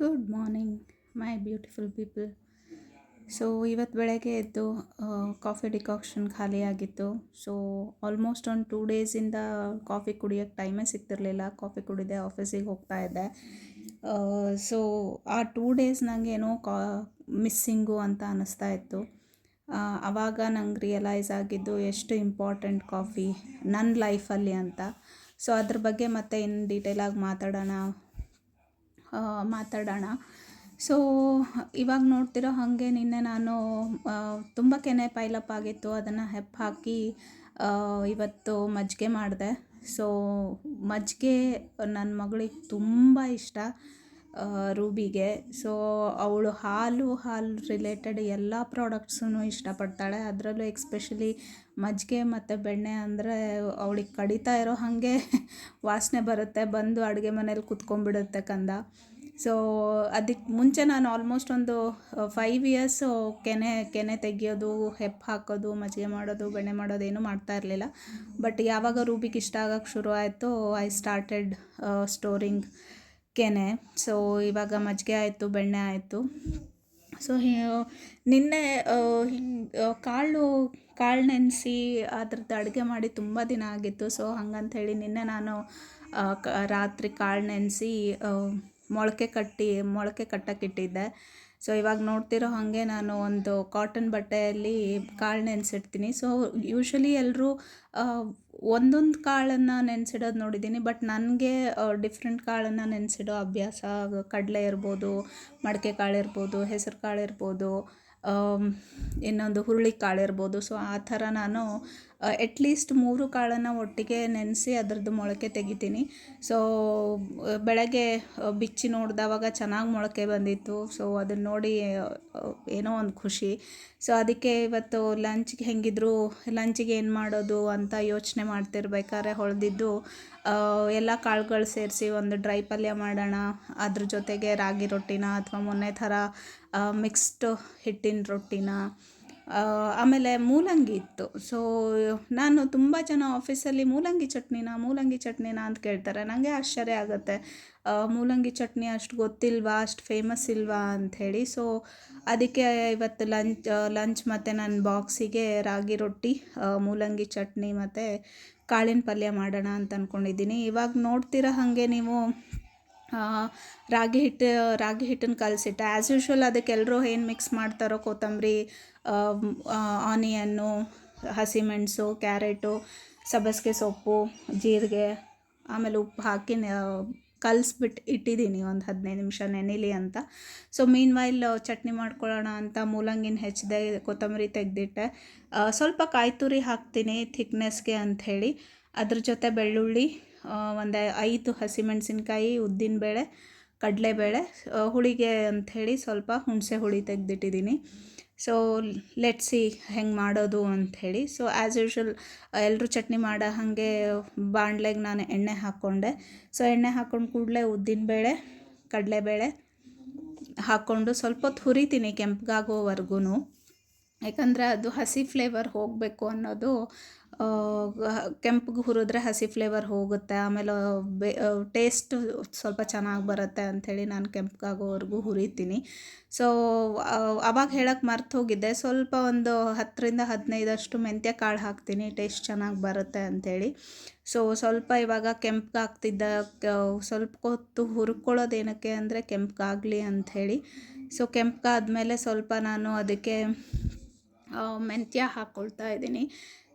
Good morning my beautiful people so ಇವತ್ತು ಬೆಳಗ್ಗೆ ಎದ್ದು ಕಾಫಿ ಡಿಕಾಕ್ಷನ್ ಖಾಲಿಯಾಗಿತ್ತು ಸೊ ಆಲ್ಮೋಸ್ಟ್ ಒಂದು ಟೂ ಡೇಸಿಂದ ಕಾಫಿ ಕುಡಿಯೋಕ್ಕೆ ಟೈಮೇ ಸಿಗ್ತಿರಲಿಲ್ಲ. ಕಾಫಿ ಕುಡಿದೆ ಆಫೀಸಿಗೆ ಹೋಗ್ತಾ ಇದ್ದೆ. ಸೊ ಆ ಟೂ ಡೇಸ್ ನನಗೆ ಏನೋ ಕಾ ಮಿಸ್ಸಿಂಗು ಅಂತ ಅನ್ನಿಸ್ತಾ ಇತ್ತು. ಆವಾಗ ನಂಗೆ ರಿಯಲೈಸ್ ಆಗಿದ್ದು ಎಷ್ಟು ಇಂಪಾರ್ಟೆಂಟ್ ಕಾಫಿ ನನ್ನ ಲೈಫಲ್ಲಿ ಅಂತ. ಸೊ ಅದ್ರ ಬಗ್ಗೆ ಮತ್ತೆ ಇನ್ನು ಡೀಟೇಲಾಗಿ ಮಾತಾಡೋಣ. ಮಾತಾಡೋಣ. ಸೊ ಇವಾಗ ನೋಡ್ತಿರೋ ಹಾಗೆ ನಿನ್ನೆ ನಾನು ತುಂಬ ಕೆನೆ ಪೈಲಪ್ ಆಗಿತ್ತು. ಅದನ್ನು ಹೆಪ್ಪು ಹಾಕಿ ಇವತ್ತು ಮಜ್ಜಿಗೆ ಮಾಡಿದೆ. ಸೊ ಮಜ್ಜಿಗೆ ನನ್ನ ಮಗಳಿಗೆ ತುಂಬ ಇಷ್ಟ ರೂಬಿಗೆ. ಸೊ ಅವಳು ಹಾಲು ಹಾಲು ರಿಲೇಟೆಡ್ ಎಲ್ಲ ಪ್ರಾಡಕ್ಟ್ಸೂ ಇಷ್ಟಪಡ್ತಾಳೆ. ಅದರಲ್ಲೂ ಎಕ್ಸ್ಪೆಷಲಿ ಮಜ್ಜಿಗೆ ಮತ್ತು ಬೆಣ್ಣೆ ಅಂದರೆ ಅವಳಿಗೆ ಕಡಿತಾ ಇರೋ ಹಾಗೆ ವಾಸನೆ ಬರುತ್ತೆ. ಬಂದು ಅಡುಗೆ ಮನೇಲಿ ಕುತ್ಕೊಂಡ್ಬಿಡುತ್ತೆ ಕಂದ. ಸೊ ಅದಕ್ಕೆ ಮುಂಚೆ ನಾನು ಆಲ್ಮೋಸ್ಟ್ ಒಂದು ಫೈವ್ ಇಯರ್ಸು ಕೆನೆ ಕೆನೆ ತೆಗಿಯೋದು ಹೆಪ್ಪು ಹಾಕೋದು, ಮಜ್ಜಿಗೆ ಮಾಡೋದು, ಬೆಣ್ಣೆ ಮಾಡೋದು ಏನೂ ಮಾಡ್ತಾ ಇರಲಿಲ್ಲ. ಬಟ್ ಯಾವಾಗ ರೂಬಿಗೆ ಇಷ್ಟ ಆಗೋಕ್ಕೆ ಶುರು ಆಯಿತು ಐ ಸ್ಟಾರ್ಟೆಡ್ ಸ್ಟೋರಿಂಗ್ ಕೆನೆ. ಸೊ ಇವಾಗ ಮಜ್ಜಿಗೆ ಆಯಿತು, ಬೆಣ್ಣೆ ಆಯಿತು. ಸೊ ನಿನ್ನೆ ಹಿಂಗೆ ಕಾಳು ಕಾಳು ನೆನೆಸಿ ಅದ್ರದ್ದು ಅಡುಗೆ ಮಾಡಿ ತುಂಬ ದಿನ ಆಗಿತ್ತು. ಸೊ ಹೇಳಿ ನಿನ್ನೆ ನಾನು ರಾತ್ರಿ ಕಾಳು ನೆನೆಸಿ ಮೊಳಕೆ ಕಟ್ಟಿ, ಮೊಳಕೆ ಕಟ್ಟಕ್ಕಿಟ್ಟಿದ್ದೆ ಸೊ ಇವಾಗ ನೋಡ್ತಿರೋ ಹಾಗೆ ನಾನು ಒಂದು ಕಾಟನ್ ಬಟ್ಟೆಯಲ್ಲಿ ಕಾಳು ನೆನೆಸಿಡ್ತೀನಿ. ಸೊ ಯೂಶ್ವಲಿ ಎಲ್ಲರೂ ಒಂದೊಂದು ಕಾಳನ್ನು ನೆನೆಸಿಡೋದು ನೋಡಿದ್ದೀನಿ ಬಟ್ ನನಗೆ ಡಿಫ್ರೆಂಟ್ ಕಾಳನ್ನು ನೆನೆಸಿಡೋ ಅಭ್ಯಾಸ, ಕಡಲೆ ಇರ್ಬೋದು, ಮಡಕೆ ಕಾಳು ಇರ್ಬೋದು ಹೆಸರು ಕಾಳು ಇರ್ಬೋದು ಇನ್ನೊಂದು ಹುರುಳಿ ಕಾಳು ಇರ್ಬೋದು. ಸೊ ಆ ಥರ ನಾನು ಎಟ್ಲೀಸ್ಟ್ ಮೂರು ಕಾಳನ್ನು ಒಟ್ಟಿಗೆ ನೆನೆಸಿ ಅದರದ್ದು ಮೊಳಕೆ ತೆಗಿತೀನಿ. ಸೊ ಬೆಳಗ್ಗೆ ಬಿಚ್ಚಿ ನೋಡಿದವಾಗ ಚೆನ್ನಾಗಿ ಮೊಳಕೆ ಬಂದಿತ್ತು. ಸೊ ಅದನ್ನು ನೋಡಿ ಏನೋ ಒಂದು ಖುಷಿ. ಸೊ ಅದಕ್ಕೆ ಇವತ್ತು ಲಂಚ್ಗೆ ಹೆಂಗಿದ್ರು, ಲಂಚಿಗೆ ಏನು ಮಾಡೋದು ಅಂತ ಯೋಚನೆ ಮಾಡ್ತಿರ್ಬೇಕಾದ್ರೆ ಹೊಳೆದಿದ್ದು ಎಲ್ಲ ಕಾಳುಗಳು ಸೇರಿಸಿ ಒಂದು ಡ್ರೈ ಪಲ್ಯ ಮಾಡೋಣ, ಅದ್ರ ಜೊತೆಗೆ ರಾಗಿ ರೊಟ್ಟಿನ ಅಥವಾ ಮೊನ್ನೆ ಥರ ಮಿಕ್ಸ್ಡ್ ಹಿಟ್ಟಿನ ರೊಟ್ಟಿನ ಆಮೇಲೆ ಮೂಲಂಗಿ ಇತ್ತು. ಸೊ ನಾನು ತುಂಬ ಜನ ಆಫೀಸಲ್ಲಿ ಮೂಲಂಗಿ ಚಟ್ನಿನ ಮೂಲಂಗಿ ಚಟ್ನಿನ ಅಂತ ಕೇಳ್ತಾರೆ. ನನಗೆ ಆಶ್ಚರ್ಯ ಆಗುತ್ತೆ. ಮೂಲಂಗಿ ಚಟ್ನಿ ಅಷ್ಟು ಗೊತ್ತಿಲ್ವಾ, ಅಷ್ಟು ಫೇಮಸ್ ಇಲ್ವಾ ಅಂಥೇಳಿ ಸೊ ಅದಕ್ಕೆ ಇವತ್ತು ಲಂಚ್ ಲಂಚ್ ಮತ್ತು ನನ್ನ ಬಾಕ್ಸಿಗೆ ರಾಗಿ ರೊಟ್ಟಿ ಮೂಲಂಗಿ ಚಟ್ನಿ ಮತ್ತು ಕಾಳಿನ ಪಲ್ಯ ಮಾಡೋಣ ಅಂತ ಅಂದ್ಕೊಂಡಿದ್ದೀನಿ ಇವಾಗ ನೋಡ್ತಿರೋ ಹಾಗೆ ನೀವು? ರಾಗಿ ಹಿಟ್ಟು, ರಾಗಿ ಹಿಟ್ಟನ್ನು ಕಲಸಿಟ್ಟೆ. ಆ್ಯಸ್ ಯೂಶ್ವಲ್ ಅದಕ್ಕೆ ಎಲ್ಲರೂ ಏನು ಮಿಕ್ಸ್ ಮಾಡ್ತಾರೋ ಕೊತ್ತಂಬರಿ ಆನಿಯನ್ನು ಹಸಿಮೆಣಸು ಕ್ಯಾರೆಟು, ಸಬ್ಬಸಿಗೆ ಸೊಪ್ಪು, ಜೀರಿಗೆ, ಆಮೇಲೆ ಉಪ್ಪು ಹಾಕಿ ಕಲಿಸ್ಬಿಟ್ಟು ಇಟ್ಟಿದ್ದೀನಿ ಒಂದು ಹದಿನೈದು ನಿಮಿಷ ನೆನಿಲಿ ಅಂತ. ಸೊ ಮೀನ್ ವೈಲ್ ಚಟ್ನಿ ಮಾಡ್ಕೊಳ್ಳೋಣ ಅಂತ ಮೂಲಂಗಿನ ಹೆಚ್ಚಿದೆ ಕೊತ್ತಂಬರಿ ತೆಗೆದಿಟ್ಟೆ. ಸ್ವಲ್ಪ ಕಾಯಿ ತುರಿ ಹಾಕ್ತೀನಿ ಥಿಕ್ನೆಸ್ಗೆ ಅಂಥೇಳಿ. ಅದ್ರ ಜೊತೆ ಬೆಳ್ಳುಳ್ಳಿ ಒಂದು ಐದು ಹಸಿಮೆಣಸಿನ್ಕಾಯಿ ಉದ್ದಿನಬೇಳೆ ಕಡಲೆಬೇಳೆ ಹುಳಿಗೆ ಅಂಥೇಳಿ ಸ್ವಲ್ಪ ಹುಣಸೆ ಹುಳಿ ತೆಗೆದಿಟ್ಟಿದ್ದೀನಿ. ಸೊ ಲೆಟ್ಸಿ ಹೆಂಗೆ ಮಾಡೋದು ಅಂಥೇಳಿ ಸೊ ಆ್ಯಸ್ ಯೂಶ್ವಲ್ ಎಲ್ಲರೂ ಚಟ್ನಿ ಮಾಡೋ ಹಾಗೆ ಬಾಣಲೆಗೆ ನಾನು ಎಣ್ಣೆ ಹಾಕ್ಕೊಂಡೆ. ಸೊ ಎಣ್ಣೆ ಹಾಕ್ಕೊಂಡು ಕೂಡಲೇ ಉದ್ದಿನಬೇಳೆ ಕಡಲೆಬೇಳೆ ಹಾಕ್ಕೊಂಡು ಸ್ವಲ್ಪ ಹೊತ್ತು ಹುರಿತೀನಿ ಕೆಂಪಗಾಗೋವರೆಗೂ ಯಾಕಂದರೆ ಅದು ಹಸಿ ಫ್ಲೇವರ್ ಹೋಗಬೇಕು ಅನ್ನೋದು ಕೆಂಪಗೆ ಹುರಿದ್ರೆ ಹಸಿ ಫ್ಲೇವರ್ ಹೋಗುತ್ತೆ, ಆಮೇಲೆ ಬೆ ಟೇಸ್ಟ್ ಸ್ವಲ್ಪ ಚೆನ್ನಾಗಿ ಬರುತ್ತೆ ಅಂಥೇಳಿ ನಾನು ಕೆಂಪಗಾಗೋವರೆಗೂ ಹುರಿತೀನಿ. ಸೊ ಅವಾಗ ಹೇಳಕ್ಕೆ ಮರ್ತು ಹೋಗಿದ್ದೆ, ಸ್ವಲ್ಪ ಒಂದು ಹತ್ತರಿಂದ ಹದಿನೈದಷ್ಟು ಮೆಂತ್ಯ ಕಾಳು ಹಾಕ್ತೀನಿ ಟೇಸ್ಟ್ ಚೆನ್ನಾಗಿ ಬರುತ್ತೆ ಅಂಥೇಳಿ. ಸೊ ಸ್ವಲ್ಪ ಇವಾಗ ಕೆಂಪಗಾಗ್ತಿದ್ದ ಸ್ವಲ್ಪ ಹೊತ್ತು ಹುರ್ಕೊಳ್ಳೋದು ಏನಕ್ಕೆ ಅಂದರೆ ಕೆಂಪಗಾಗಲಿ ಅಂಥೇಳಿ. ಸೊ ಕೆಂಪಗಾದ್ಮೇಲೆ ಸ್ವಲ್ಪ ನಾನು ಅದಕ್ಕೆ ಮೆಂತ್ಯ ಹಾಕ್ಕೊಳ್ತಾ ಇದ್ದೀನಿ.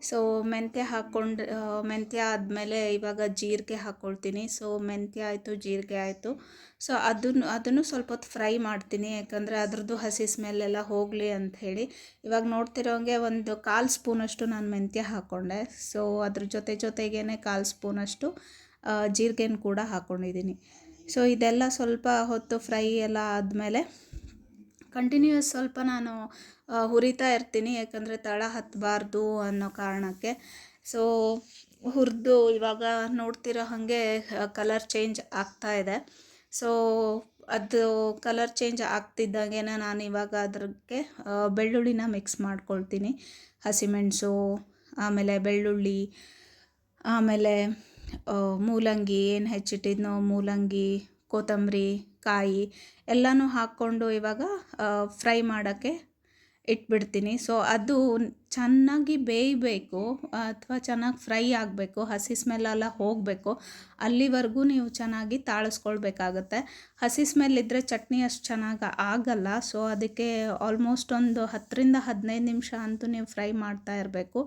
ಸೊ ಮೆಂತ್ಯ ಹಾಕ್ಕೊಂಡು ಮೆಂತ್ಯ ಆದಮೇಲೆ ಇವಾಗ ಜೀರಿಗೆ ಹಾಕ್ಕೊಳ್ತೀನಿ ಸೊ ಮೆಂತ್ಯ ಆಯಿತು, ಜೀರಿಗೆ ಆಯಿತು. ಸೊ ಅದನ್ನು ಅದನ್ನು ಸ್ವಲ್ಪ ಹೊತ್ತು ಫ್ರೈ ಮಾಡ್ತೀನಿ. ಯಾಕಂದರೆ ಅದ್ರದ್ದು ಹಸಿ ಸ್ಮೆಲ್ಲೆಲ್ಲ ಹೋಗಲಿ ಅಂಥೇಳಿ ಇವಾಗ ನೋಡ್ತಿರೋಂಗೆ ಒಂದು ಕಾಲು ಸ್ಪೂನಷ್ಟು ನಾನು ಮೆಂತ್ಯ ಹಾಕ್ಕೊಂಡೆ ಸೊ ಅದ್ರ ಜೊತೆ ಜೊತೆಗೇ ಕಾಲು ಸ್ಪೂನಷ್ಟು ಜೀರಿಗೆನ ಕೂಡ ಹಾಕ್ಕೊಂಡಿದ್ದೀನಿ ಸೊ ಇದೆಲ್ಲ ಸ್ವಲ್ಪ ಹೊತ್ತು ಫ್ರೈ ಎಲ್ಲ ಆದಮೇಲೆ ಕಂಟಿನ್ಯೂಯಸ್ ಸ್ವಲ್ಪ ನಾನು ಹುರಿತಾ ಇರ್ತೀನಿ, ಯಾಕಂದರೆ ತಳ ಹತ್ತಬಾರ್ದು ಅನ್ನೋ ಕಾರಣಕ್ಕೆ. ಸೊ ಹುರಿದು ಇವಾಗ ನೋಡ್ತಿರೋ ಹಾಗೆ ಕಲರ್ ಚೇಂಜ್ ಆಗ್ತಾ ಇದೆ. ಸೊ ಅದು ಕಲರ್ ಚೇಂಜ್ ಆಗ್ತಿದ್ದಾಗೆ ನಾನು ಇವಾಗ ಅದಕ್ಕೆ ಬೆಳ್ಳುಳ್ಳಿನ ಮಿಕ್ಸ್ ಮಾಡ್ಕೊಳ್ತೀನಿ. ಹಸಿಮೆಣಸು, ಆಮೇಲೆ ಬೆಳ್ಳುಳ್ಳಿ, ಆಮೇಲೆ ಮೂಲಂಗಿ, ಏನು ಹೆಚ್ಚಿಟ್ಟಿದ್ನೋ ಮೂಲಂಗಿ, ಕೊತ್ತಂಬರಿ ಕಾಯಿ ಎಲ್ಲನೂ ಹಾಕ್ಕೊಂಡು ಇವಾಗ ಫ್ರೈ ಮಾಡೋಕ್ಕೆ ಇಟ್ಬಿಡ್ತೀನಿ. ಸೊ ಅದು ಚೆನ್ನಾಗಿ ಬೇಯಬೇಕು, ಅಥವಾ ಚೆನ್ನಾಗಿ ಫ್ರೈ ಆಗಬೇಕು, ಹಸಿ ಸ್ಮೆಲ್ಲೆಲ್ಲ ಹೋಗಬೇಕು, ಅಲ್ಲಿವರೆಗೂ ನೀವು ಚೆನ್ನಾಗಿ ತಾಳಿಸ್ಕೊಳ್ಬೇಕಾಗತ್ತೆ. ಹಸಿ ಸ್ಮೆಲ್ ಇದ್ದರೆ ಚಟ್ನಿ ಅಷ್ಟು ಚೆನ್ನಾಗಿ ಆಗಲ್ಲ ಸೊ ಅದಕ್ಕೆ ಆಲ್ಮೋಸ್ಟ್ ಒಂದು ಹತ್ತರಿಂದ ಹದಿನೈದು ನಿಮಿಷ ಅಂತೂ ನೀವು ಫ್ರೈ ಮಾಡ್ತಾ ಇರಬೇಕು.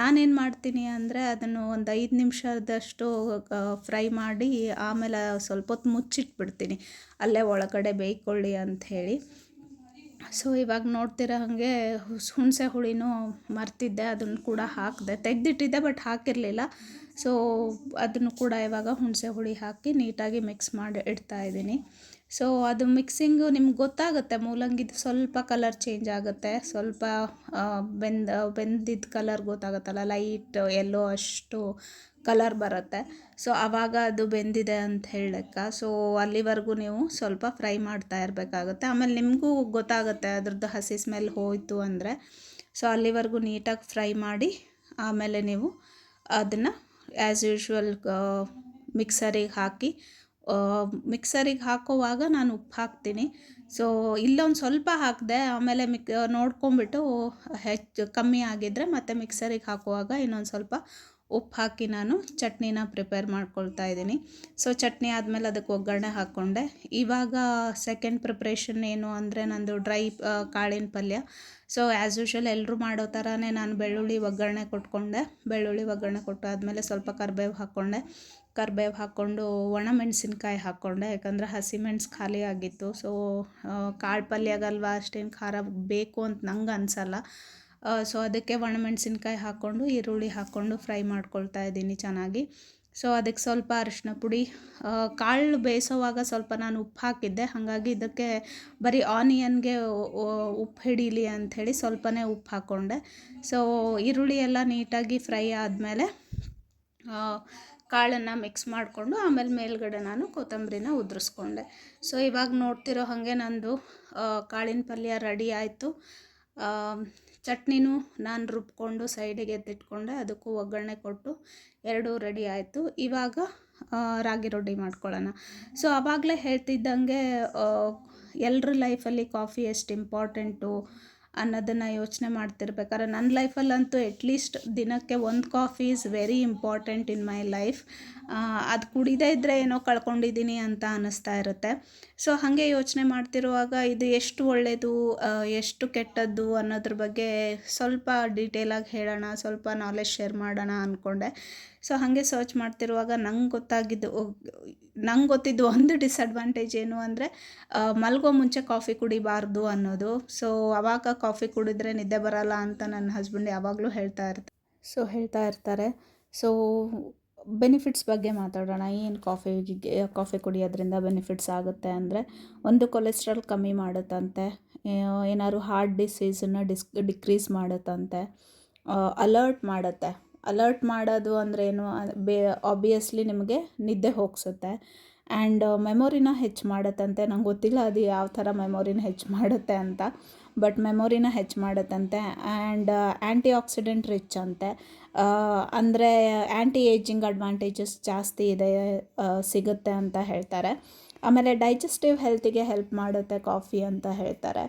ನಾನೇನು ಮಾಡ್ತೀನಿ ಅಂದರೆ ಅದನ್ನು ಒಂದು ಐದು ನಿಮಿಷದಷ್ಟು ಫ್ರೈ ಮಾಡಿ ಆಮೇಲೆ ಸ್ವಲ್ಪ ಹೊತ್ತು ಮುಚ್ಚಿಟ್ಬಿಡ್ತೀನಿ. ಅಲ್ಲೇ ಒಳಗಡೆ ಬೇಯ್ಕೊಳ್ಳಿ ಅಂಥೇಳಿ ಸೊ ಇವಾಗ ನೋಡ್ತಿರೋ ಹಾಗೆ ಹುಣಸೆ ಹುಳಿನೂ ಮರ್ತಿದ್ದೆ, ಅದನ್ನು ಕೂಡ ಹಾಕಿದೆ. ತೆಗೆದಿಟ್ಟಿದ್ದೆ ಬಟ್ ಹಾಕಿರಲಿಲ್ಲ. ಸೊ ಅದನ್ನು ಕೂಡ ಇವಾಗ ಹುಣಸೆ ಹುಳಿ ಹಾಕಿ ನೀಟಾಗಿ ಮಿಕ್ಸ್ ಮಾಡಿ ಇಡ್ತಾ ಇದ್ದೀನಿ. ಸೊ ಅದು ಮಿಕ್ಸಿಂಗು ನಿಮ್ಗೆ ಗೊತ್ತಾಗುತ್ತೆ, ಮೂಲಂಗಿದು ಸ್ವಲ್ಪ ಕಲರ್ ಚೇಂಜ್ ಆಗುತ್ತೆ. ಸ್ವಲ್ಪ ಬೆಂದ ಬೆಂದಿದ್ದ ಕಲರ್ ಗೊತ್ತಾಗುತ್ತಲ್ಲ ಲೈಟ್ ಎಲ್ಲೋ ಅಷ್ಟು ಕಲರ್ ಬರುತ್ತೆ. ಸೊ ಆವಾಗ ಅದು ಬೆಂದಿದೆ ಅಂತ ಹೇಳಕ್ಕ. ಸೊ ಅಲ್ಲಿವರೆಗೂ ನೀವು ಸ್ವಲ್ಪ ಫ್ರೈ ಮಾಡ್ತಾ ಇರಬೇಕಾಗುತ್ತೆ. ಆಮೇಲೆ ನಿಮಗೂ ಗೊತ್ತಾಗುತ್ತೆ ಅದ್ರದ್ದು ಹಸಿ ಸ್ಮೆಲ್ ಹೋಯಿತು ಅಂದರೆ. ಸೊ ಅಲ್ಲಿವರೆಗೂ ನೀಟಾಗಿ ಫ್ರೈ ಮಾಡಿ ಆಮೇಲೆ ನೀವು ಅದನ್ನು ಆ್ಯಸ್ ಯೂಶ್ವಲ್ ಮಿಕ್ಸರಿಗೆ ಹಾಕಿ ಮಿಕ್ಸರಿಗೆ ಹಾಕೋವಾಗ ನಾನು ಉಪ್ಪು ಹಾಕ್ತೀನಿ. ಸೊ ಇಲ್ಲೊಂದು ಸ್ವಲ್ಪ ಹಾಕಿದೆ, ಆಮೇಲೆ ಮಿಕ್ ನೋಡ್ಕೊಂಬಿಟ್ಟು ಹೆಚ್ಚು ಕಮ್ಮಿ ಆಗಿದ್ದರೆ ಮತ್ತೆ ಮಿಕ್ಸರಿಗೆ ಹಾಕುವಾಗ ಇನ್ನೊಂದು ಸ್ವಲ್ಪ ಉಪ್ಪು ಹಾಕಿ ನಾನು ಚಟ್ನಿನ ಪ್ರಿಪೇರ್ ಮಾಡ್ಕೊಳ್ತಾ ಇದ್ದೀನಿ. ಸೊ ಚಟ್ನಿ ಆದಮೇಲೆ ಅದಕ್ಕೆ ಒಗ್ಗರಣೆ ಹಾಕ್ಕೊಂಡೆ. ಇವಾಗ ಸೆಕೆಂಡ್ ಪ್ರಿಪ್ರೇಷನ್ ಏನು ಅಂದರೆ ನಂದು ಡ್ರೈ ಕಾಳಿನ ಪಲ್ಯ. ಸೊ ಆ್ಯಸ್ ಯೂಶ್ವಲ್ ಎಲ್ಲರೂ ಮಾಡೋ ಥರನೇ ನಾನು ಬೆಳ್ಳುಳ್ಳಿ ಒಗ್ಗರಣೆ ಕೊಟ್ಕೊಂಡೆ. ಬೆಳ್ಳುಳ್ಳಿ ಒಗ್ಗರಣೆ ಕೊಟ್ಟು ಆದಮೇಲೆ ಸ್ವಲ್ಪ ಕರಿಬೇವು ಹಾಕ್ಕೊಂಡೆ. ಕರ್ಬೇವು ಹಾಕ್ಕೊಂಡು ಒಣಮೆಣಸಿನ್ಕಾಯಿ ಹಾಕ್ಕೊಂಡೆ. ಯಾಕಂದರೆ ಹಸಿಮೆಣ್ಸು ಖಾಲಿ ಆಗಿತ್ತು. ಸೊ ಕಾಳು ಪಲ್ಯಗಲ್ವ ಅಷ್ಟೇನು ಖಾರ ಬೇಕು ಅಂತ ನಂಗೆ ಅನಿಸಲ್ಲ. ಸೊ ಅದಕ್ಕೆ ಒಣಮೆಣಸಿನ್ಕಾಯಿ ಹಾಕ್ಕೊಂಡು, ಈರುಳ್ಳಿ ಹಾಕ್ಕೊಂಡು ಫ್ರೈ ಮಾಡ್ಕೊಳ್ತಾ ಇದ್ದೀನಿ ಚೆನ್ನಾಗಿ. ಸೊ ಅದಕ್ಕೆ ಸ್ವಲ್ಪ ಅರಿಶಿನ ಪುಡಿ ಕಾಳು ಬೇಯಿಸೋವಾಗ ಸ್ವಲ್ಪ ನಾನು ಉಪ್ಪು ಹಾಕಿದ್ದೆ. ಹಾಗಾಗಿ ಇದಕ್ಕೆ ಬರೀ ಆನಿಯನ್ಗೆ ಉಪ್ಪು ಹಿಡೀಲಿ ಅಂಥೇಳಿ ಸ್ವಲ್ಪನೇ ಉಪ್ಪು ಹಾಕ್ಕೊಂಡೆ. ಸೊ ಈರುಳ್ಳಿ ಎಲ್ಲ ನೀಟಾಗಿ ಫ್ರೈ ಆದಮೇಲೆ ಕಾಳನ್ನು ಮಿಕ್ಸ್ ಮಾಡಿಕೊಂಡು ಆಮೇಲೆ ಮೇಲ್ಗಡೆ ನಾನು ಕೊತ್ತಂಬರಿನ ಉದುರಿಸ್ಕೊಂಡೆ. ಸೊ ಇವಾಗ ನೋಡ್ತಿರೋ ಹಾಗೆ ನಂದು ಕಾಳಿನ ಪಲ್ಯ ರೆಡಿ ಆಯಿತು. ಚಟ್ನಿನೂ ನಾನು ರುಬ್ಕೊಂಡು ಸೈಡಿಗೆ ಎತ್ತಿಟ್ಕೊಂಡೆ, ಅದಕ್ಕೂ ಒಗ್ಗರಣೆ ಕೊಟ್ಟು ಎರಡೂ ರೆಡಿ ಆಯಿತು. ಇವಾಗ ರಾಗಿ ರೊಟ್ಟಿ ಮಾಡ್ಕೊಳ್ಳೋಣ. ಸೊ ಆವಾಗಲೇ ಹೇಳ್ತಿದ್ದಂಗೆ ಎಲ್ಲರ ಲೈಫಲ್ಲಿ ಕಾಫಿ ಎಷ್ಟು ಇಂಪಾರ್ಟೆಂಟು ಅನ್ನೋದನ್ನು ಯೋಚನೆ ಮಾಡ್ತಿರ್ಬೇಕಾದ್ರೆ ನನ್ನ ಲೈಫಲ್ಲಂತೂ ಎಟ್ಲೀಸ್ಟ್ ದಿನಕ್ಕೆ ಒಂದು coffee is very important in my life ಅದು ಕುಡಿದೇ ಇದ್ದರೆ ಏನೋ ಕಳ್ಕೊಂಡಿದ್ದೀನಿ ಅಂತ ಅನ್ನಿಸ್ತಾ ಇರುತ್ತೆ. ಸೊ ಹಾಗೆ ಯೋಚನೆ ಮಾಡ್ತಿರುವಾಗ ಇದು ಎಷ್ಟು ಒಳ್ಳೆಯದು ಎಷ್ಟು ಕೆಟ್ಟದ್ದು ಅನ್ನೋದ್ರ ಬಗ್ಗೆ ಸ್ವಲ್ಪ ಡೀಟೇಲಾಗಿ ಹೇಳೋಣ, ಸ್ವಲ್ಪ ನಾಲೆಜ್ ಶೇರ್ ಮಾಡೋಣ ಅಂದ್ಕೊಂಡೆ ಸೊ ಹಾಗೆ ಸರ್ಚ್ ಮಾಡ್ತಿರುವಾಗ ನಂಗೆ ಗೊತ್ತಾಗಿದ್ದು ನಂಗೆ ಗೊತ್ತಿದ್ದು ಒಂದು ಡಿಸ್ಅಡ್ವಾಂಟೇಜ್ ಏನು ಅಂದರೆ ಮಲ್ಗೋ ಮುಂಚೆ ಕಾಫಿ ಕುಡಿಬಾರ್ದು ಅನ್ನೋದು. ಸೊ ಅವಾಗ ಕಾಫಿ ಕುಡಿದ್ರೆ ನಿದ್ದೆ ಬರಲ್ಲ ಅಂತ ನನ್ನ ಹಸ್ಬೆಂಡ್ ಯಾವಾಗಲೂ ಹೇಳ್ತಾ ಇರ್ತಾರೆ ಸೊ ಹೇಳ್ತಾ ಇರ್ತಾರೆ. ಸೊ ಬೆನಿಫಿಟ್ಸ್ ಬಗ್ಗೆ ಮಾತಾಡೋಣ. ಏನು ಕಾಫಿ ಕಾಫಿ ಕುಡಿಯೋದ್ರಿಂದ ಬೆನಿಫಿಟ್ಸ್ ಆಗುತ್ತೆ ಅಂದರೆ, ಒಂದು ಕೊಲೆಸ್ಟ್ರಾಲ್ ಕಮ್ಮಿ ಮಾಡುತ್ತಂತೆ ಏನಾದ್ರು ಹಾರ್ಟ್ ಡಿಸೀಸನ್ನು ಡಿಸ್ ಡಿಕ್ರೀಸ್ ಮಾಡುತ್ತಂತೆ ಅಲರ್ಟ್ ಮಾಡುತ್ತೆ. ಅಲರ್ಟ್ ಮಾಡೋದು ಅಂದರೆ ಏನು? ಬೇ ಆಬ್ವಿಯಸ್ಲಿ ನಿಮಗೆ ನಿದ್ದೆ ಹೋಗ್ಸುತ್ತೆ. ಆ್ಯಂಡ್ ಮೆಮೊರಿನ ಹೆಚ್ಚು ಮಾಡುತ್ತಂತೆ. ನಂಗೆ ಗೊತ್ತಿಲ್ಲ ಅದು ಯಾವ ಥರ ಮೆಮೊರಿನ ಹೆಚ್ಚು ಮಾಡುತ್ತೆ ಅಂತ. ಬಟ್ ಮೆಮೊರಿನ ಹೆಚ್ಚು ಮಾಡುತ್ತಂತೆ. ಆ್ಯಂಡ್ ಆ್ಯಂಟಿ ಆಕ್ಸಿಡೆಂಟ್ ರಿಚ್ ಅಂತೆ. ಅಂದರೆ ಆ್ಯಂಟಿ ಏಜಿಂಗ್ ಅಡ್ವಾಂಟೇಜಸ್ ಜಾಸ್ತಿ ಇದೆ ಸಿಗುತ್ತೆ ಅಂತ ಹೇಳ್ತಾರೆ. ಆಮೇಲೆ ಡೈಜೆಸ್ಟಿವ್ ಹೆಲ್ತಿಗೆ ಹೆಲ್ಪ್ ಮಾಡುತ್ತೆ ಕಾಫಿ ಅಂತ ಹೇಳ್ತಾರೆ.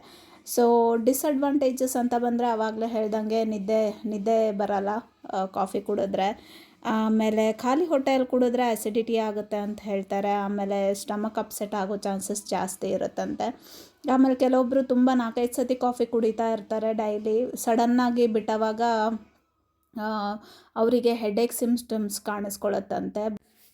ಸೊ ಡಿಸ್ಅಡ್ವಾಂಟೇಜಸ್ ಅಂತ ಬಂದರೆ ಆವಾಗಲೇ ಹೇಳ್ದಂಗೆ ನಿದ್ದೆ ನಿದ್ದೆ ಬರಲ್ಲ ಕಾಫಿ ಕುಡಿದ್ರೆ. ಆಮೇಲೆ ಖಾಲಿ ಹೊಟ್ಟೆಯಲ್ಲಿ ಕುಡಿದ್ರೆ ಅಸಿಡಿಟಿ ಆಗುತ್ತೆ ಅಂತ ಹೇಳ್ತಾರೆ. ಆಮೇಲೆ ಸ್ಟಮಕ್ ಅಪ್ಸೆಟ್ ಆಗೋ ಚಾನ್ಸಸ್ ಜಾಸ್ತಿ ಇರುತ್ತಂತೆ. ಆಮೇಲೆ ಕೆಲವೊಬ್ಬರು ತುಂಬ ನಾಲ್ಕೈದು ಸತಿ ಕಾಫಿ ಕುಡಿತಾ ಇರ್ತಾರೆ ಡೈಲಿ ಸಡನ್ನಾಗಿ ಬಿಟ್ಟವಾಗ ಅವರಿಗೆ ಹೆಡೇಕ್ ಸಿಮ್ಸ್ಟಮ್ಸ್ ಕಾಣಿಸ್ಕೊಳತ್ತಂತೆ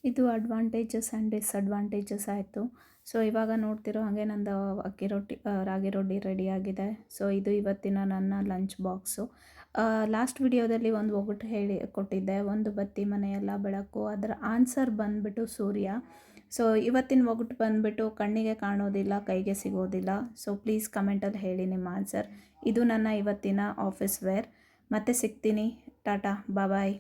ಇದು ಅಡ್ವಾಂಟೇಜಸ್ ಆ್ಯಂಡ್ ಡಿಸ್ಅಡ್ವಾಂಟೇಜಸ್ ಆಯಿತು. ಸೊ ಇವಾಗ ನೋಡ್ತಿರೋ ಹಾಗೆ ನಂದು ಅಕ್ಕಿ ರೊಟ್ಟಿ ರಾಗಿ ರೊಟ್ಟಿ ರೆಡಿಯಾಗಿದೆ ಸೊ ಇದು ಇವತ್ತಿನ ನನ್ನ ಲಂಚ್ ಬಾಕ್ಸು ಲಾಸ್ಟ್ ವಿಡಿಯೋದಲ್ಲಿ ಒಂದು ಒಗಟು ಹೇಳಿ, ಕೊಟ್ಟಿದ್ದೆ, ಒಂದು ಬತ್ತಿ ಮನೆಯೆಲ್ಲ ಬೆಳಕು, ಅದರ ಆನ್ಸರ್ ಬಂದುಬಿಟ್ಟು ಸೂರ್ಯ. ಸೊ ಇವತ್ತಿನ ಒಗಟು ಬಂದುಬಿಟ್ಟು ಕಣ್ಣಿಗೆ ಕಾಣೋದಿಲ್ಲ, ಕೈಗೆ ಸಿಗೋದಿಲ್ಲ. ಸೊ ಪ್ಲೀಸ್ ಕಮೆಂಟಲ್ಲಿ ಹೇಳಿ ನಿಮ್ಮ ಆನ್ಸರ್ ಇದು ನನ್ನ ಇವತ್ತಿನ ಆಫೀಸ್ ವೇರ್ ಮತ್ತೆ ಸಿಗ್ತೀನಿ. ಟಾಟಾ ಬಾಯ್